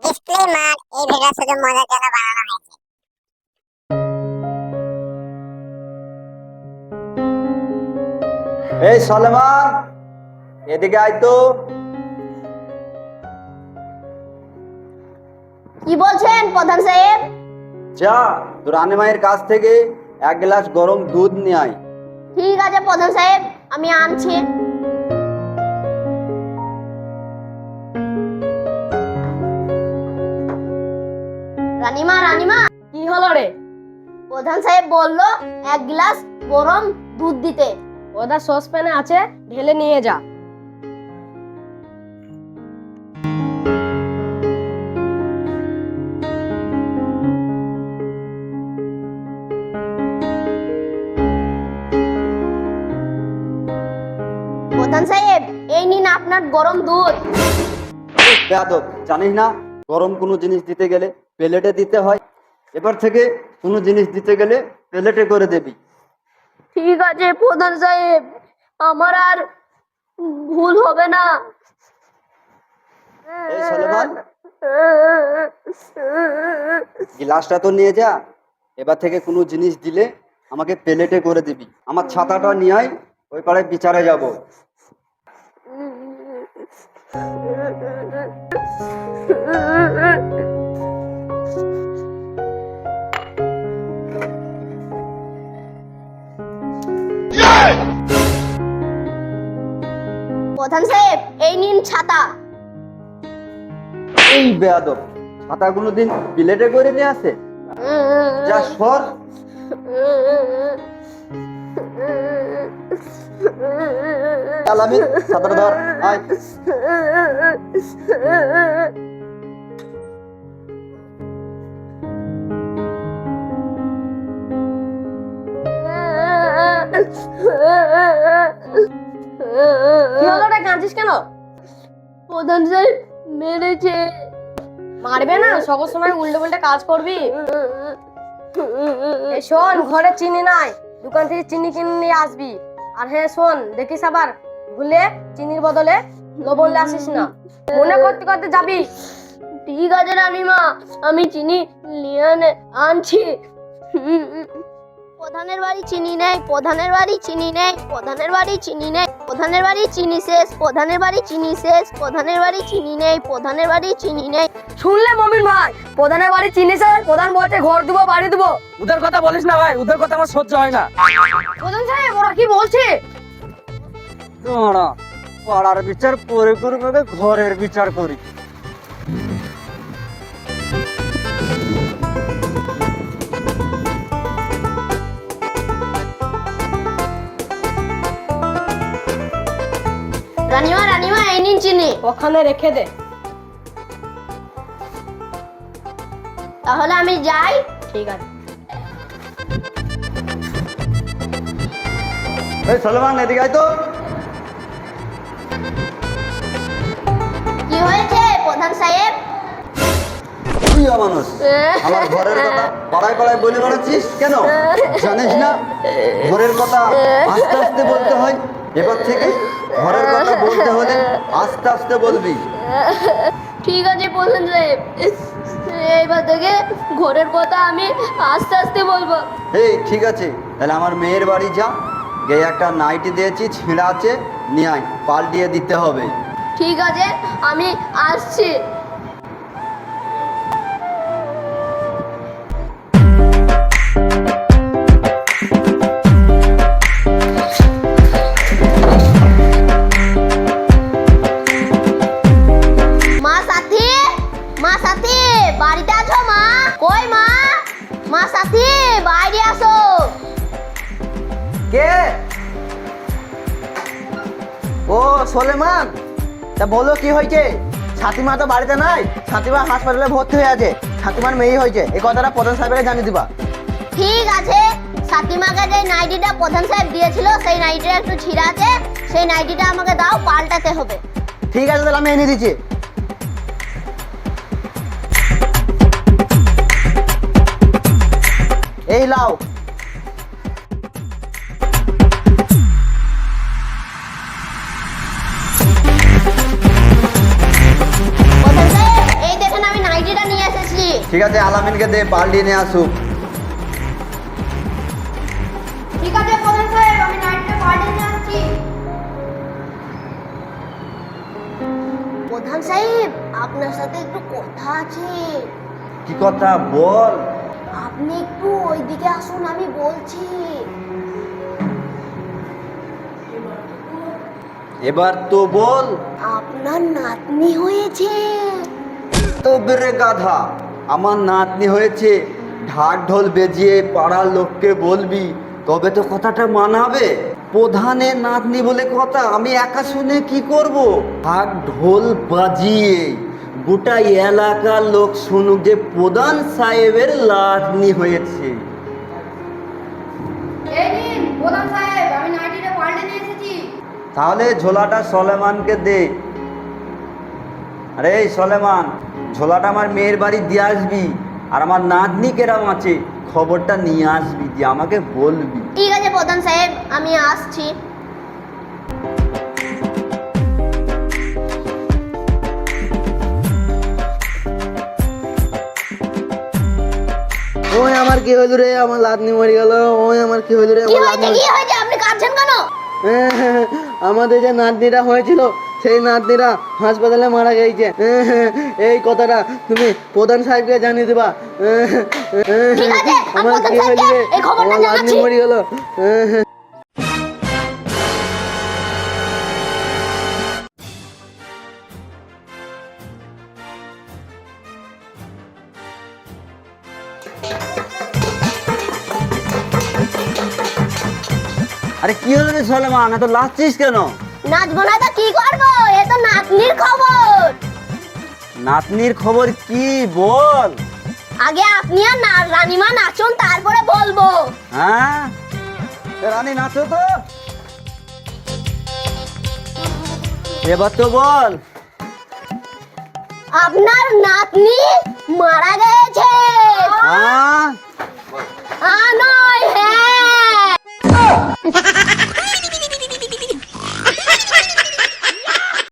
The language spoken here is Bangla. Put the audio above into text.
এই ভিডিও শুধু মজার জন্য বানানো হয়েছে। এই সলমান এদিকে আয় তো। কি বলছেন প্রধান সাহেব? যা তোর রানী মায়ের কাছ থেকে এক গ্লাস গরম দুধ নিয়ে আয়। ঠিক আছে প্রধান সাহেব আমি আনছি। রানিমা রানিমা। কি হলো রে? প্রধান সাহেব বলল এক গ্লাস গরম দুধ দিতে। ওটা সসপ্যানে আছে ঢেলে নিয়ে যা। প্রধান সাহেব এই নিন আপনার গরম দুধ। জানিস না গরম কোনো জিনিস দিতে গেলে প্লেটে দিতে হয়। এবার থেকে কোনো জিনিস দিতে গেলে প্লেটে করে দেবি। ঠিক আছে প্রধান সাহেব। আমার আর ভুল হবে না। এই সলমান গ্লাসটা তো নিয়ে যা। এবার থেকে কোনো জিনিস দিলে আমাকে প্লেটে করে দিবি। আমার ছাতাটা নিয়ে আয় ওই পাড়ে বিচারে যাব। প্রধান সাহেব এই নিন ছাতা। এই বেয়াদব ছাতা কোনো দিন প্লেটে করে নিয়ে আসে যা সর। আলামিন ছাতাটা ধর আয়। কি হলো রে কাঁদছিস কেন? প্রধান সাহেব মেরেছে। মারবে না? সকল সময় উল্টে উল্টে কাজ করবি। শোন ঘরে চিনি নাই। দোকান থেকে চিনি কিনে নিয়ে আসবি। আর হ্যাঁ শোন দেখিস আবার ভুলে চিনির বদলে লবণ আসিস না। মনে করতে করতে যাবি। ঠিক আছে রানীমা আমি চিনি নিয়ে আনে- আনছি। প্রধানের বাড়ি চিনি নেই প্রধানের বাড়ি চিনি নেই প্রধানের বাড়ি চিনি নেই। প্রধানের বাড়ি চিনি শেষ প্রধানের বাড়ি চিনি শেষ প্রধানের বাড়ি চিনি নেই প্রধানের বাড়ি চিনি নেই। শুনলে মমিন ভাই প্রধানের বাড়ি চিনি শেষ প্রধান বলছে ঘর দেবো বাড়ি দেবো। উদার কথা বলিস না ভাই উদার কথা আমার সহ্য হয় না। প্রধান সাহেব ওরা কি বলছে? পাড়ার বিচার পরে করবে ঘরের বিচার করি। রানীমা রানীমা এই নিন চিনি। ওখানে রেখে দে। তাহলে আমি যাই। ঠিক আছে। এই সলমান এদিকে আয় তো। কি হয়েছে প্রধান সাহেব? তুই মানুষ। আমার ঘরের কথা পাড়ায় পাড়ায় বলে বেড়াচ্ছিস কেন? জানিস না? ঘরের কথা আস্তে আস্তে বলতে হয়। এবার থেকে ঘরের কথা বলতে হলে আস্তে আস্তে বলবি। ঠিক আছে প্রধান সাহেব এইবার থেকে ঘরের কথা আমি আস্তে আস্তে বলব। এই ঠিক আছে। তাহলে আমার মেয়ের বাড়ি যা। গিয়ে একটা নাইটি দিয়েছি ছিঁড়া আছে নিয়ে আয় পাল্টিয়ে দিতে হবে। ঠিক আছে আমি আসছি। সোলেমান। তা বলো কি হয়েছে? ছাতিমা তো বাড়িতে নাই ছাতিমা হাসপাতালে ভর্তি হয়ে আছে ছাতিমার মেয়ে হয়েছে। এই কথাটা প্রধান সাহেবকে জানিয়ে দিবা। ঠিক আছে সাতিমাকে যে নাইটিটা প্রধান সাহেব দিয়েছিল সেই নাইটিটা একটু ছিঁড়া আছে সেই নাইটিটা আমাকে দাও পাল্টাতে হবে। ঠিক আছে তাহলে আমি এনে দিচ্ছি। এই লাও ঠিক আছে আলামিনকে দে পাল্টি নিয়ে আসুক। ঠিক আছে প্রধান সাহেব আমি পাল্টে নিয়ে আসছি। প্রধান সাহেব আপনার সাথে একটু কথা আছে। কি কথা? বল। আপনি একটু ওইদিকে আসুন আমি বলছি। এবার তো বল। আপনার নাতনি হয়েছে। তো বেড়ে গাধা। আমার নাতনি হয়েছে ঢাক ঢোল বেজিয়ে পাড়ার লোককে বলবি তবে তো কথাটা মানাবে। প্রধানের নাতনি বলে কথা আমি একা শুনে কি করব? ঢাক ঢোল বাজিয়ে গোটা এলাকার লোক শুনুক যে প্রধান সাহেবের লাতনি হয়েছে। তাহলে ঝোলাটা সলেমানকে দে। আরে সলেমান ঝোলাটা আমার মেয়ের বাড়ি দিয়ে আসবি আর আমার নাতনি কেরাম আছে খবরটা নিয়ে আসবি দিয়ে আমাকে বলবি। ঠিক আছে প্রধান সাহেব আমি আসছি। ওই আমার কি হইল রে? আমার লাদনি মরে গেল। ওই আমার কি হইল রে? কি আমার লাদনি কি হয়েছে? আপনি কাঁদছেন কেন? আমাদের যে নাতনিটা হয়েছিল সেই নাতনিরা হাসপাতালে মারা গেছে। এই কথাটা তুমি প্রধান সাহেবকে জানিয়ে দেবা। আমার কি খবরটা আমার জানাচ্ছি। মরে গেল। আরে কি হলো রে সলেমান এত লাচ্ছিস কেন? নাচবো না তো কি করব? এ তো নাতনির খবর। নাতনির খবর কি বল? আগে আপনি আর না রানীমা নাচুন তারপরে বলব। হ্যাঁ? রানী নাচো তো। এবার তো বল। আপনার নাতনি মারা গেছে। হ্যাঁ? নয় হ্যাঁ।